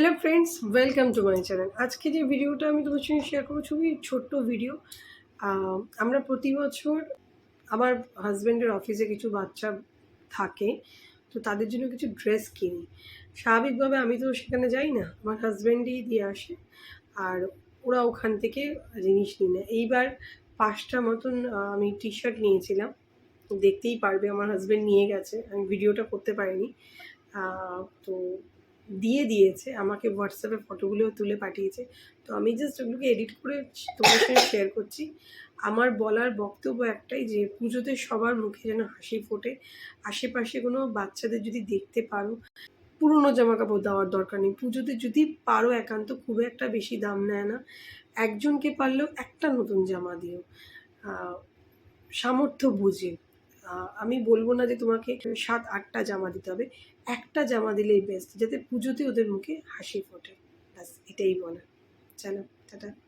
Hello friends welcome to my channel আজকে যে ভিডিওটা আমি তোমার সঙ্গে শেয়ার করব, খুবই ছোট্ট ভিডিও আমরা প্রতি বছর আমার হাজব্যান্ডের অফিসে কিছু বাচ্চা থাকে, তো তাদের জন্য কিছু ড্রেস কিনি। স্বাভাবিকভাবে আমি তো সেখানে যাই না, আমার হাজব্যান্ডই দিয়ে আসে, আর ওরা ওখান থেকে জিনিস নিয়ে নেয়। এইবার পাঁচটা মতন আমি টি শার্ট নিয়েছিলাম, দেখতেই পারবে আমার হাজব্যান্ড নিয়ে গেছে, আমি ভিডিওটা করতে পারিনি। তো দিয়ে দিয়েছে, আমাকে হোয়াটসঅ্যাপে ফটোগুলোও তুলে পাঠিয়েছে। তো আমি জাস্ট ওগুলোকে এডিট করে তোমার সঙ্গে শেয়ার করছি। আমার বলার বক্তব্য একটাই যে, পুজোতে সবার মুখে যেন হাসি ফোটে, আশেপাশে কোনো বাচ্চাদের যদি দেখতে পারো, পুরনো জামা কাপড় দেওয়ার দরকার নেই। পুজোতে যদি পারো একান্ত, খুব একটা বেশি দাম নেয় না। একজনকে পারলেও একটা নতুন জামা দিও। সামর্থ্য বুঝে। আমি বলব না যে তোমাকে সাত, আটটা জামা দিতে হবে। একটা জামা দিলেই বেস্ট যাতে পুজোতে ওদের মুখে হাসি ফোটে। ব্যাস, এটাই বলা চলো, টাটা।